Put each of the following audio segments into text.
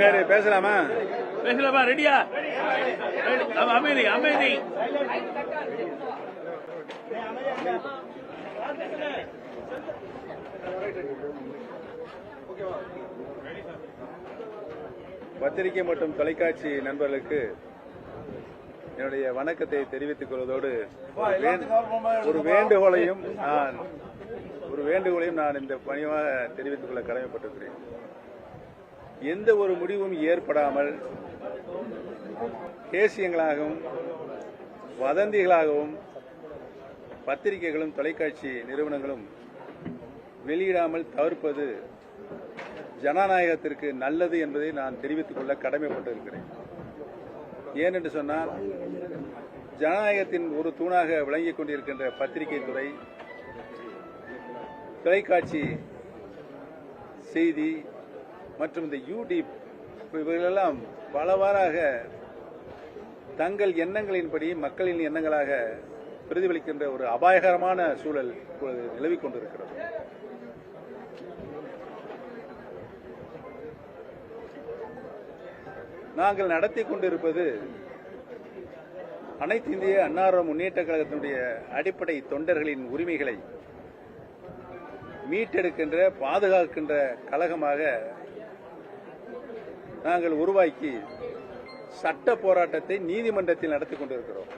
சரி பேசலாமா? பேசலாமா? ரெடியா? அமைதி அமைதி. பத்திரிகை மற்றும் தொலைக்காட்சி நண்பர்களுக்கு என்னுடைய வணக்கத்தை தெரிவித்துக் கொள்வதோடு ஒரு வேண்டுகோளையும் நான் ஒரு வேண்டுகோளையும் நான் இந்த பணிவாக தெரிவித்துக் கொள்ள கடமைப்பட்டிருக்கிறேன். எந்த ஒரு முடிவும் ஏற்படாமல் தேசியங்களாகவும் வதந்திகளாகவும் பத்திரிகைகளும் தொலைக்காட்சி நிறுவனங்களும் வெளியிடாமல் தவிர்ப்பது ஜனநாயகத்திற்கு நல்லது என்பதை நான் தெரிவித்துக் கொள்ள கடமைப்பட்டிருக்கிறேன். ஏனென்று சொன்னால் ஜனநாயகத்தின் ஒரு தூணாக விளங்கிக் கொண்டிருக்கின்ற பத்திரிகை துறை தொலைக்காட்சி செய்தி மற்றும் இந்த யூடியூப் இவர்களெல்லாம் பலவாறாக தங்கள் எண்ணங்களின்படி மக்களின் எண்ணங்களாக பிரதிபலிக்கின்ற ஒரு அபாயகரமான சூழல் இப்பொழுது நிலவிக் கொண்டிருக்கிறது. நாங்கள் நடத்தி கொண்டிருப்பது அனைத்து இந்திய அன்னார முன்னேற்ற கழகத்தினுடைய அடிப்படை தொண்டர்களின் உரிமைகளை மீட்டெடுக்கின்ற பாதுகாக்கின்ற கழகமாக நாங்கள் உருவாக்கி சட்ட போராட்டத்தை நீதிமன்றத்தில் நடத்தி கொண்டிருக்கிறோம்.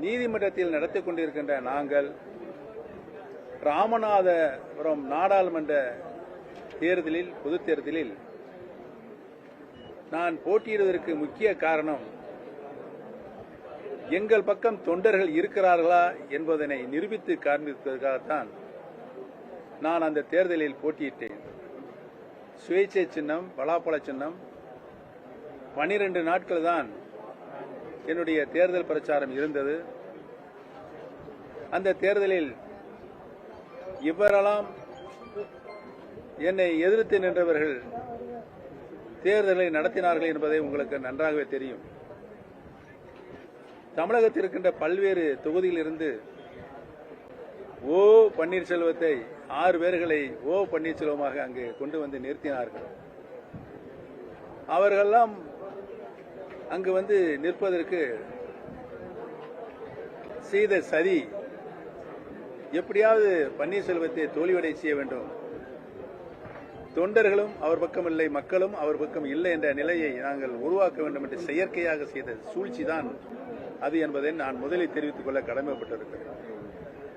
நீதிமன்றத்தில் நடத்தி கொண்டிருக்கின்ற நாங்கள் ராமநாதபுரம் நாடாளுமன்ற தேர்தலில் பொதுத் தேர்தலில் நான் போட்டியிடுவதற்கு முக்கிய காரணம் எங்கள் பக்கம் தொண்டர்கள் இருக்கிறார்களா என்பதனை நிரூபித்து காண்பிப்பதற்காகத்தான் நான் அந்த தேர்தலில் போட்டியிட்டேன். சுயேட்சை சின்னம் பலாப்பழ சின்னம். பனிரெண்டு நாட்கள் தான் என்னுடைய தேர்தல் பிரச்சாரம் இருந்தது. அந்த தேர்தலில் இவரெல்லாம் என்னை எதிர்த்து நின்றவர்கள் தேர்தலை நடத்தினார்கள் என்பதை உங்களுக்கு நன்றாகவே தெரியும். தமிழகத்தில் இருக்கின்ற பல்வேறு தொகுதியிலிருந்து ஓ பன்னீர்செல்வத்தை ஆறு பேர்களை ஓ பன்னீர்செல்வமாக அங்கு கொண்டு வந்து நிறுத்தினார்கள். அவர்கள்லாம் அங்கு வந்து நிற்பதற்கு செய்த சதி எப்படியாவது பன்னீர்செல்வத்தை தோல்வியடை செய்ய வேண்டும். தொண்டர்களும் அவர் பக்கம் இல்லை மக்களும் அவர் பக்கம் இல்லை என்ற நிலையை நாங்கள் உருவாக்க வேண்டும் என்று செயற்கையாக செய்த சூழ்ச்சி தான் அது என்பதை நான் முதலில் தெரிவித்துக் கொள்ள கடமைப்பட்டிருக்கிறேன்.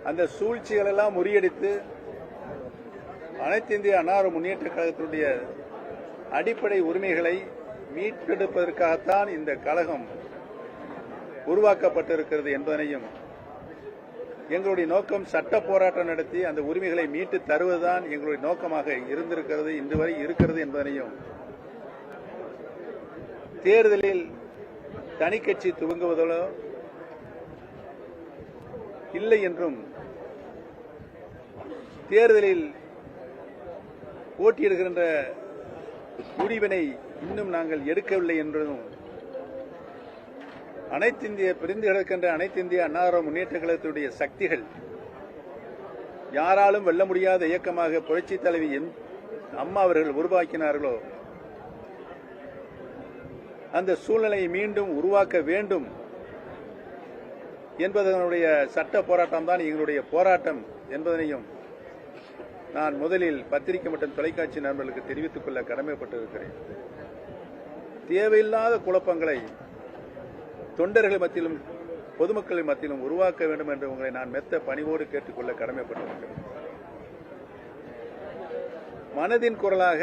அந்த சூழ்ச்சிகளெல்லாம் முறியடித்து அனைத்து இந்திய அன்னார முன்னேற்ற கழகத்தினுடைய அடிப்படை உரிமைகளை மீட்டெடுப்பதற்காகத்தான் இந்த கழகம் உருவாக்கப்பட்டிருக்கிறது என்பதனையும் எங்களுடைய நோக்கம் சட்ட போராட்டம் நடத்தி அந்த உரிமைகளை மீட்டு தருவதுதான் எங்களுடைய நோக்கமாக இருந்திருக்கிறது இன்று வரை இருக்கிறது என்பதனையும் தேர்தலில் தனி கட்சி துவங்குவதோ இல்லை என்றும் தேர்தலில் போட்டியிடுகின்ற முடிவினை இன்னும் நாங்கள் எடுக்கவில்லை என்றதும் அனைத்து இந்திய பிரிந்து கிடக்கின்ற அனைத்து இந்திய அன்னார முன்னேற்ற கழகத்துடைய சக்திகள் யாராலும் வெல்ல முடியாத இயக்கமாக புரட்சி தலைவி எம் அம்மா அவர்கள் உருவாக்கினார்களோ அந்த சூழ்நிலையை மீண்டும் உருவாக்க வேண்டும் என்பதனுடைய சட்ட போராட்டம் தான் எங்களுடைய போராட்டம் என்பதனையும் நான் முதலில் பத்திரிகை மற்றும் தொலைக்காட்சி நண்பர்களுக்கு தெரிவித்துக் கொள்ள கடமைப்பட்டிருக்கிறேன். தேவையில்லாத குழப்பங்களை தொண்டர்கள் மத்தியிலும் பொதுமக்களின் மத்தியிலும் உருவாக்க வேண்டும் என்று உங்களை நான் மெத்த பணிவோடு கேட்டுக்கொள்ள கடமைப்பட்டிருக்கிறேன். மனதின் குரலாக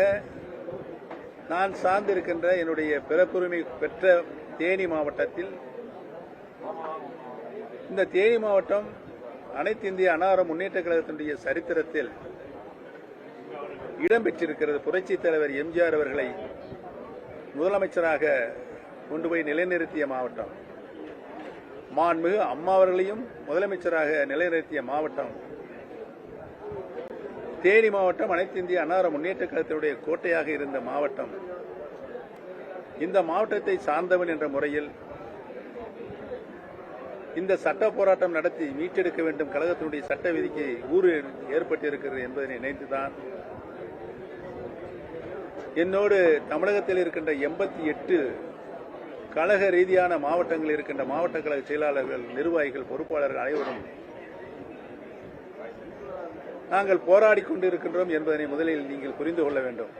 நான் சார்ந்திருக்கின்ற என்னுடைய பிறப்புரிமை பெற்ற தேனி மாவட்டத்தில் இந்த தேனி மாவட்டம் அனைத்து இந்திய அனார முன்னேற்ற கழகத்தினுடைய சரித்திரத்தில் இடம்பெற்றிருக்கிறது புரட்சி தலைவர் எம்ஜிஆர் அவர்களை முதலமைச்சராக கொண்டு போய் நிலைநிறுத்திய மாவட்டம். மாண்புமிகு அம்மா அவர்களையும் முதலமைச்சராக நிலைநிறுத்திய மாவட்டம். தேனி மாவட்டம் அனைத்து இந்திய அன்னார முன்னேற்ற கழகத்தினுடைய கோட்டையாக இருந்த மாவட்டம். இந்த மாவட்டத்தை சார்ந்தவன் என்ற முறையில் இந்த சட்ட போராட்டம் நடத்தி மீட்டெடுக்க வேண்டும். கழகத்தினுடைய சட்ட விதிக்கு ஊறு ஏற்பட்டிருக்கிறது என்பதை நினைத்துதான் என்னோடு தமிழகத்தில் இருக்கின்ற எண்பத்தி எட்டு கழக ரீதியான மாவட்டங்களில் இருக்கின்ற மாவட்ட கழக செயலாளர்கள் நிர்வாகிகள் பொறுப்பாளர்கள் அனைவரும் நாங்கள் போராடி கொண்டிருக்கின்றோம் என்பதனை முதலில் நீங்கள் புரிந்து கொள்ள வேண்டும்.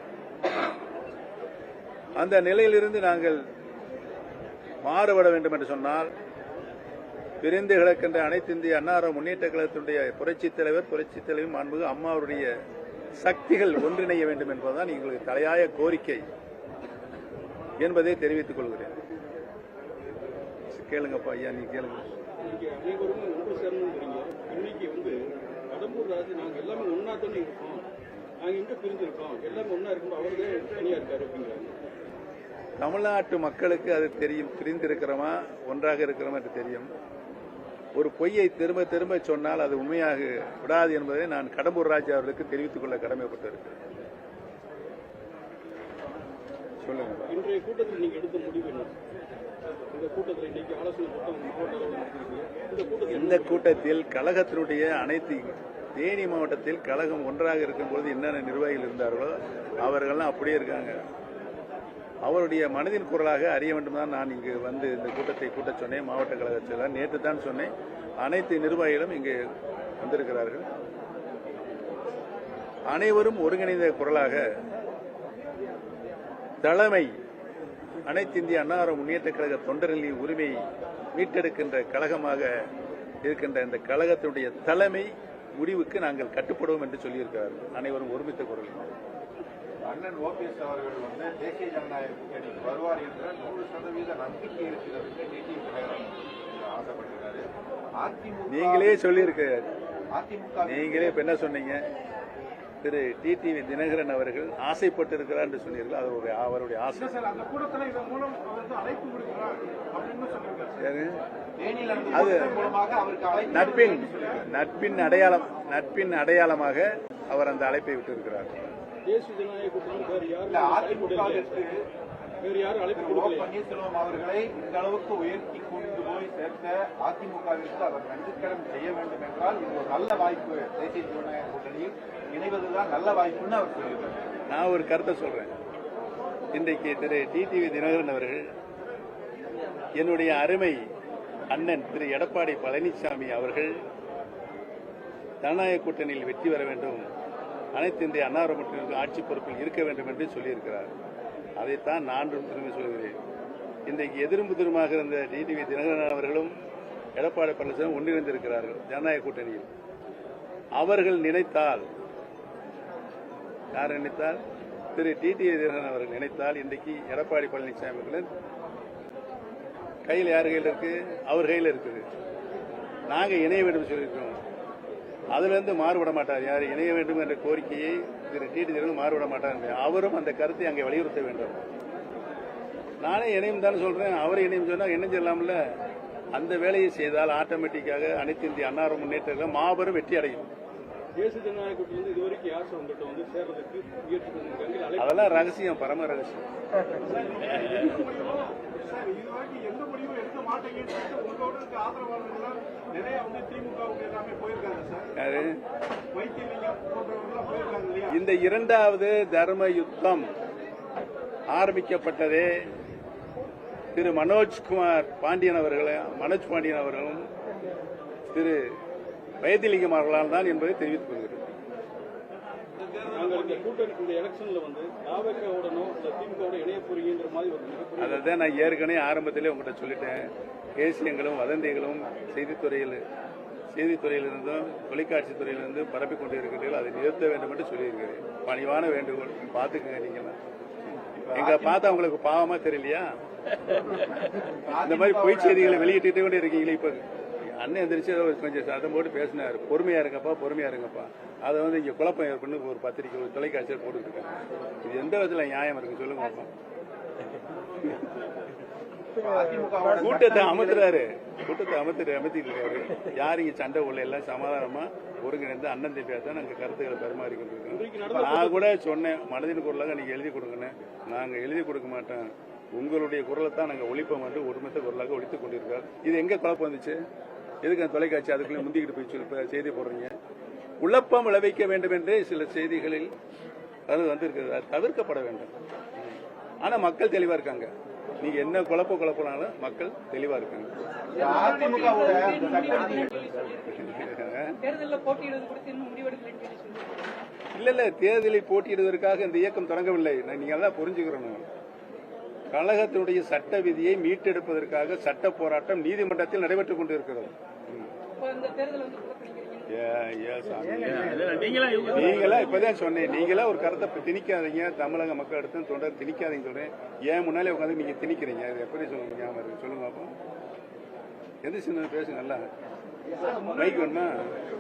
அந்த நிலையிலிருந்து நாங்கள் மாறுபட வேண்டும் என்று சொன்னால் பிரிந்து கிடக்கின்ற அனைத்து இந்திய அன்னார முன்னேற்ற கழகத்தினுடைய புரட்சித் தலைவர் புரட்சித் தலைவர் மாண்புகு அம்மாவுடைய சக்திகள் ஒன்றிணைய வேண்டும் என்பதுதான் எங்களுக்கு தலையாய கோரிக்கை என்பதை தெரிவித்துக் கொள்கிறேன். கேளுங்கப்பா ஐயா நீ கேளுங்க. இன்னைக்கு அனைவரும் ஒன்று சேரணுங்கிறீங்க இன்னைக்கு வந்து கடம்பூர் ராஜு நாங்க எல்லாமே ஒன்னா தானே இருக்கோம். நாங்க எங்க பிரிஞ்சிருக்கோம்? எல்லாமே ஒன்னா இருக்கும்போது அவர் தான் தனியா இருக்காரு அப்படிங்கிறாங்க தமிழ்நாட்டு மக்களுக்கு அது தெரியும். பிரிந்திருக்கிறோமா? ஒன்றாக இருக்கிறோமா என்று தெரியும். ஒரு பொய்யை திரும்ப திரும்ப சொன்னால் அது உண்மையாக விடாது என்பதை நான் கடம்பூர் ராஜா அவர்களுக்கு தெரிவித்துக் கொள்ள கடமைப்பட்டிருக்கிறேன். சொல்லுங்க. இன்றைய கூட்டத்தில் நீங்க எடுத்த முடிவு என்ன? இந்த கூட்டத்தில் இன்னைக்கு ஆலோசனை கூட்டம் இந்த கூட்டத்தில் கழகத்தினுடைய அனைத்து தேனி மாவட்டத்தில் கழகம் ஒன்றாக இருக்கும்போது என்னென்ன நிர்வாகிகள் இருந்தார்களோ அவர்கள்லாம் அப்படியே இருக்காங்க. அவருடைய மனதின் குரலாக அறிய வேண்டும் தான் நான் இங்கு வந்து இந்த கூட்டத்தை கூட்ட சொன்னேன் மாவட்ட கழக செயலாளர் நேற்று தான் சொன்னேன். அனைத்து நிர்வாகிகளும் இங்கு வந்திருக்கிறார்கள். அனைவரும் ஒருங்கிணைந்த குரலாக தலைமை அனைத்து இந்திய அன்னார முன்னேற்ற கழக தொண்டர்களின் உரிமை மீட்டெடுக்கின்ற கழகமாக இருக்கின்ற இந்த கழகத்தினுடைய தலைமை முடிவுக்கு நாங்கள் கட்டுப்படுவோம் என்று சொல்லியிருக்கிறார்கள். அனைவரும் ஒருமித்த குரல். அண்ணன் ஓபிஎஸ் அவர்கள் வந்து தேசிய ஜனநாயக கூட்டணிக்கு வருவார் என்ற நூறு சதவீத நம்பிக்கை இருக்கிறது டிடிவி தினகரன் ஆசைப்பட்டிருக்காரு. அதிமுக நீங்களே சொல்லியிருக்க. அதிமுக நீங்களே இப்ப என்ன சொன்னீங்க? திரு டிடிவி தினகரன் அவர்கள் ஆசைப்பட்டிருக்கிறார் என்று சொன்னீர்கள். ஒரு அவருடைய ஆசை. அது நட்பின் நட்பின் அடையாளம் நட்பின் அடையாளமாக அவர் அந்த அழைப்பை விட்டிருக்கிறார். தேசிய ஜனநாயக வேறு யாரும் வேறு யாரும் அழைப்பு கொடுக்கலையா. பன்னீர்செல்வம் அவர்களை இந்த அளவுக்கு உயர்த்தி கொண்டு போய் சேர்த்த அதிமுகவிற்கு அவர் நன்றிக்கடன் செய்ய வேண்டும் என்றால் இது ஒரு நல்ல வாய்ப்பு. தேசிய ஜனநாயக கூட்டணியில் இணைவதுதான் நல்ல வாய்ப்புன்னு அவர் சொல்லியிருக்காரு. நான் ஒரு கருத்தை சொல்றேன். இன்றைக்கு திரு டிடிவி தினகரன் அவர்கள் என்னுடைய அருமை அண்ணன் திரு எடப்பாடி பழனிசாமி அவர்கள் ஜனநாயக கூட்டணியில் வெற்றி பெற வேண்டும். அனைத்து இந்திய அன்னார ஆட்சி பொறுப்பில் இருக்க வேண்டும் என்று சொல்லியிருக்கிறார். அதைத்தான் நான்கும் திரும்பி சொல்கிறேன். இன்றைக்கு எதிரும் புதிருமாக இருந்த டிடிவி தினகரன் அவர்களும் எடப்பாடி பழனிசாமி ஒன்றிணைந்திருக்கிறார்கள் ஜனநாயக கூட்டணியில். அவர்கள் நினைத்தால் யார் நினைத்தால்? திரு டிடிவி தினகரன் அவர்கள் நினைத்தால் இன்றைக்கு எடப்பாடி பழனிசாமி அவர்களின் கையில் யார் கையில் இருக்கு? அவர் கையில் இருக்குது. நாங்கள் இணைய வேண்டும் சொல்லியிருக்கோம் அதுலேருந்து மாறுபட மாட்டார் யார் இணைய வேண்டும் என்ற கோரிக்கையை திரு டிடிலிருந்து மாறுபட மாட்டார் அவரும் அந்த கருத்தை அங்கே வலியுறுத்த வேண்டும். நானே இணையும் தானே சொல்றேன். அவரை இணையும் சொன்னால் என்ன சொல்லலாம்ல அந்த வேலையை செய்தால் ஆட்டோமேட்டிக்காக அனைத்து இந்திய அன்னார முன்னேற்றங்கள் மாபெரும் வெற்றி அடையும் தேசிய ஜனநாயக கூட்டத்தில் இது வரைக்கும் யார் உங்கள்கிட்ட வந்து சேர்றதுக்கு முயற்சி பண்ணிருக்காங்க அதெல்லாம் ரகசியம் பரம ரகசியம். வந்து இந்த இரண்டாவது தர்ம யுத்தம் ஆரம்பிக்கப்பட்டதே திரு மனோஜ்குமார் பாண்டியன் அவர்களும் மனோஜ் பாண்டியன் அவர்களும் திரு வைத்திலிங்கம் அவர்களால் தான் என்பதை தெரிவித்துக் கொள்கிறேன். நாங்கள் இந்த கூட்டணி இந்த எலெக்ஷன்ல வந்து தாவக்காவுடனோ இல்ல திமுகவோட இணைய போறீங்கிற மாதிரி ஒரு மிகப்பெரிய அதை தான் நான் ஏற்கனவே ஆரம்பத்திலே உங்கள்கிட்ட சொல்லிட்டேன். தேசியங்களும் வதந்திகளும் செய்தித்துறையில் செய்தித்துறையிலிருந்தும் தொலைக்காட்சி துறையிலிருந்தும் பரப்பிக் கொண்டு இருக்கிறீர்கள் அதை நிறுத்த வேண்டும் என்று சொல்லியிருக்கிறேன். பணிவான வேண்டுகோள் பார்த்துக்குங்க நீங்களாம் எங்க பார்த்தா உங்களுக்கு பாவமா தெரியலையா? இந்த மாதிரி பொய் செய்திகளை வெளியிட்டு கொண்டு இருக்கீங்களே இப்ப. அண்ணன் எந்திரிச்சு ஏதோ கொஞ்சம் சத்தம் போட்டு பேசினார். பொறுமையா இருங்கப்பா பொறுமையா இருங்கப்பா. அதை வந்து இங்கே குழப்பம் ஏற்பட்டு ஒரு பத்திரிக்கை ஒரு தொலைக்காட்சியில் போட்டுருக்காங்க இது எந்த விதத்துல நியாயம் இருக்கு சொல்லுங்க பார்ப்போம் கூட்டத்தை அமர்த்துறாரு கூட்டத்தை அமர்த்து அமர்த்திட்டு இருக்காரு. யார் இங்க சண்டை உள்ள எல்லாம் சமாதானமா ஒருங்கிணைந்து அண்ணன் தம்பியா தான் நாங்க கருத்துக்களை பரிமாறி கொண்டிருக்கோம். நான் கூட சொன்னேன் மனதின் குரலாக நீங்க எழுதி கொடுங்கன்னு. நாங்க எழுதி கொடுக்க மாட்டோம். உங்களுடைய குரலை தான் நாங்கள் ஒழிப்போம் என்று ஒருமித்த குரலாக ஒழித்துக் கொண்டிருக்கிறோம் இது எங்க குழப்பம் வந்துச்சு? எதுக்கு அந்த தொலைக்காட்சி அதுக்குள்ளே முந்திக்கிட்டு போய் சொல்லி செய்தி போடுறீங்க? குழப்பம் விளைவிக்க வேண்டும் என்றே சில செய்திகளில் அது வந்து இருக்குது அது தவிர்க்கப்பட வேண்டும். ஆனா மக்கள் தெளிவா இருக்காங்க. நீங்க என்ன குழப்ப குழப்பினாலும் மக்கள் தெளிவா இருக்காங்க. இல்ல இல்ல தேர்தலில் போட்டியிடுவதற்காக இந்த இயக்கம் தொடங்கவில்லை. நான் நீங்க அதான் புரிஞ்சுக்கிறணும் கழகத்தினுடைய சட்ட விதியை மீட்டெடுப்பதற்காக சட்ட போராட்டம் நீதிமன்றத்தில் நடைபெற்றுக் கொண்டிருக்கிறது நீங்களா இப்பதான் சொன்னேன். நீங்களா ஒரு கருத்தை இப்ப திணிக்காதீங்க. தமிழக மக்கள் எடுத்து தொண்டர் திணிக்காதீங்க சொல்றேன். ஏன் முன்னாலே உட்காந்து நீங்க திணிக்கிறீங்க? அது எப்படி சொல்லுங்க சொல்லுங்க அப்போ எது சின்ன பேசுங்க நல்லா மைக் வேணுமா?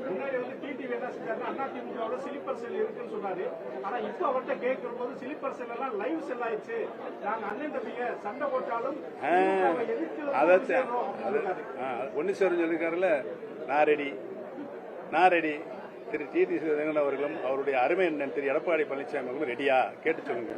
முன்னாடி வந்து டிடிவி என்ன செஞ்சாருன்னா அதிமுகவோட சிலிப்பர் செல் இருக்குன்னு சொன்னாரு. ஆனா இப்ப அவர்கிட்ட கேட்கும் போது சிலிப்பர் செல் எல்லாம் லைவ் செல் ஆயிடுச்சு. நாங்க அண்ணன் தம்பிங்க சண்டை போட்டாலும் ஆ, திமுகவை எதிர்த்து வந்து அதை ஒன்று சேர்றோம் அப்படின்னு இருக்காரு. ஒன்னு சேரும் சொல்லிருக்காருல்ல நான் ரெடி நான் ready Thiru T T Sidhangan அவர்களும் அவருடைய அருமை அண்ணன் திரு எடப்பாடி பழனிசாமி அவர்களும் ரெடியா கேட்டு சொல்லுங்க